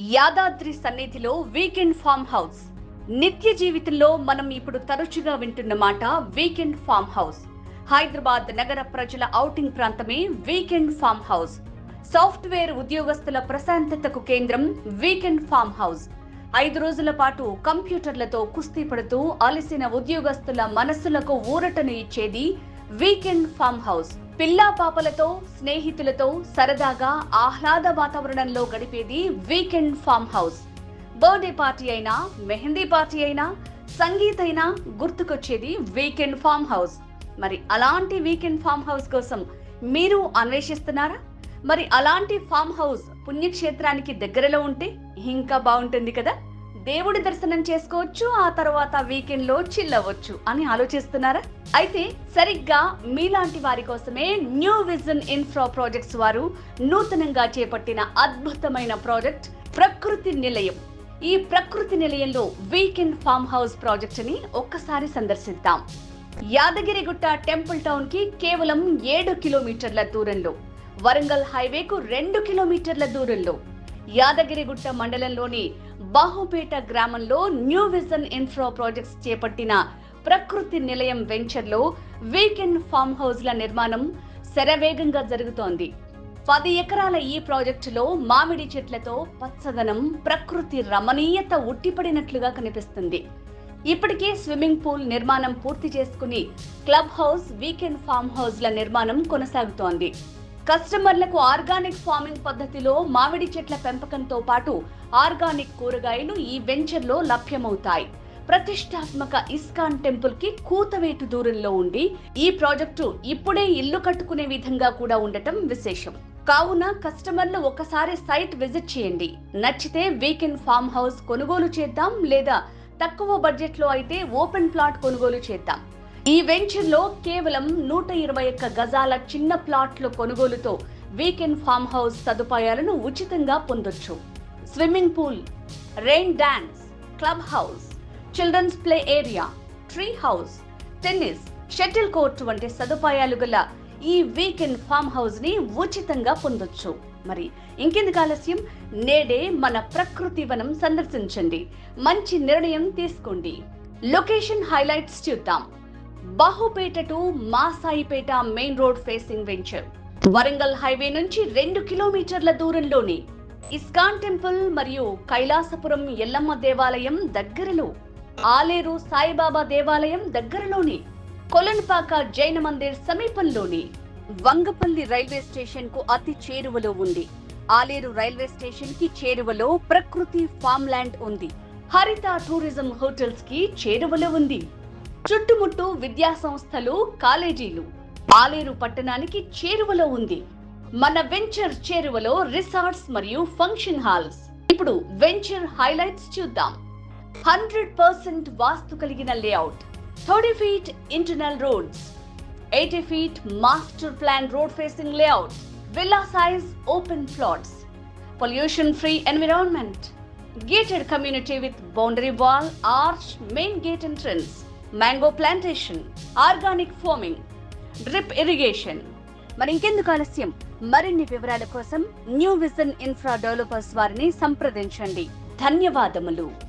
యాదాద్రి సన్నిధిలో weekend farm house. నిత్య జీవితంలో మనం ఇప్పుడు తరచుగా వింటున్న మాట వీకెండ్ ఫామ్ హౌస్. హైదరాబాద్ నగర ప్రజల ఔటింగ్ ప్రాంతమే వీకెండ్ ఫామ్ హౌస్. సాఫ్ట్వేర్ ఉద్యోగస్తుల ప్రశాంతతకు కేంద్రం వీకెండ్ ఫామ్ హౌస్. ఐదు రోజుల పాటు కంప్యూటర్లతో కుస్తీ పడుతూ అలసిన ఉద్యోగస్తుల మనస్సులకు ఊరటను ఇచ్చేది వీకెండ్ ఫామ్ హౌస్. పిల్లా పాపలతో స్నేహితులతో సరదాగా ఆహ్లాద వాతావరణంలో గడిపేది weekend farm house. Birthday party అయినా మెహందీ పార్టీ అయినా సంగీత్ అయినా గుర్తుకొచ్చేది వీకెండ్ ఫామ్ హౌస్. మరి అలాంటి వీకెండ్ ఫామ్ హౌస్ కోసం మీరు అన్వేషిస్తున్నారా? మరి అలాంటి ఫామ్ హౌస్ పుణ్యక్షేత్రానికి దగ్గరలో ఉంటే ఇంకా బాగుంటుంది కదా? దేవుడి దర్శనం చేసుకోవచ్చు ఆ తర్వాత వీకెండ్లో చిల్ అవ్వచ్చు అని ఆలోచిస్తున్నారా? అయితే సరిగ్గా మీలాంటి వారి కోసమే న్యూ విజన్ ఇన్ఫ్రా ప్రాజెక్ట్స్ వారు నూతనంగా చేపట్టిన అద్భుతమైన ప్రాజెక్ట్ ప్రకృతి నిలయం. ఈ ప్రకృతి నిలయంలో వీకెండ్ ఫామ్ హౌస్ ప్రాజెక్ట్ని ఒక్కసారి సందర్శిద్దాం. యాదగిరిగుట్ట టెంపుల్ టౌన్కి కేవలం ఏడు కిలోమీటర్ల దూరంలో వరంగల్ హైవేకు రెండు కిలోమీటర్ల దూరంలో యాదగిరిగుట్ట మండలంలోని బాహుపేట గ్రామంలో న్యూ విజన్ ఇన్ఫ్రా ప్రాజెక్ట్స్ చేపట్టిన ప్రకృతి నిలయం వెంచర్లో వీకెండ్ ఫామ్ హౌస్ల నిర్మాణం శరవేగంగా జరుగుతోంది. పది ఎకరాల ఈ ప్రాజెక్టులో మామిడి చెట్లతో పచ్చదనం ప్రకృతి రమణీయత ఉట్టిపడినట్లుగా కనిపిస్తుంది. ఇప్పటికే స్విమ్మింగ్ పూల్ నిర్మాణం పూర్తి చేసుకుని క్లబ్ హౌస్ వీకెండ్ ఫామ్ హౌస్ల నిర్మాణం కొనసాగుతోంది. కస్టమర్లకు ఆర్గానిక్ ఫార్మింగ్ పద్ధతిలో మామిడి చెట్ల పెంపకంతో పాటు ఆర్గానిక్ కూరగాయలు ఈ వెంచర్లో లభ్యమవుతాయి. ప్రతిష్టాత్మక ఇస్కాన్ టెంపుల్కి కూతవేటు దూరంలో ఉండి ఈ ప్రాజెక్టు ఇప్పుడే ఇల్లు కట్టుకునే విధంగా కూడా ఉండటం విశేషం. కావున కస్టమర్లు ఒకసారి సైట్ విజిట్ చేయండి. నచ్చితే వీకెండ్ ఫామ్ హౌస్ కొనుగోలు చేద్దాం లేదా తక్కువ బడ్జెట్లో అయితే ఓపెన్ ప్లాట్ కొనుగోలు చేద్దాం. ఈ వెంచర్లో కేవలం నూట ఇరవై ఒక్క గజాల చిన్న ప్లాట్ల కొనుగోలుతో వీకెండ్ ఫామ్ హౌస్ సదుపాయాలను ఉచితంగా పొందొచ్చు. Swimming pool rain dance club house children's play area tree house tennis shuttle court వంటి సదుపాయాలు గల ఈ వీకెండ్ ఫామ్ హౌస్ని ఉచితంగా పొందొచ్చు. మరి ఇంకెందుకు ఆలస్యం? నేడే మన ప్రకృతి వనం సందర్శించండి. మంచి నిర్ణయం తీసుకోండి. లొకేషన్ హైలైట్స్ చూద్దాం. Bahupet to Masaipet main road facing venture. Warangal highway నుంచి రెండు కిలోమీటర్ల దూరంలోని ఇస్కాన్ టెంపుల్ మరియు కైలాసపురం ఎల్లమ్మ దేవాలయం దగ్గరలో ఆలేరు సాయిబాబా దేవాలయం దగ్గరలోని కొలన్పాక జైన మందిర్ సమీపంలోని వంగపల్లి రైల్వే స్టేషన్కు అతి చేరువలో ఉంది. ఆలేరు రైల్వే స్టేషన్కి చేరువలో ప్రకృతి ఫామ్ ల్యాండ్ ఉంది. హరిత టూరిజం హోటల్స్కి చేరువలో ఉంది. చుట్టుముట్టు విద్యా సంస్థలు కాలేజీలు. ఆలేరు పట్టణానికి చేరువలో ఉంది. మన వెంచర్ చేరువలో రిసార్ట్స్ మరియు ఫంక్షన్ హాల్స్. ఇప్పుడు వెంచర్ హైలైట్స్ చూద్దాం. హండ్రెడ్ పర్సెంట్ వాస్తు కలిగిన layout. Thirty feet internal roads. Eighty feet master plan road facing layout. Villa size open plots. Pollution free environment. gated community with boundary wall, arch, main gate entrance, mango plantation organic farming drip irrigation మరి ఇంకెందుకు ఆలస్యం? మరిన్ని వివరాల కోసం new vision infra developers వారిని సంప్రదించండి. ధన్యవాదములు.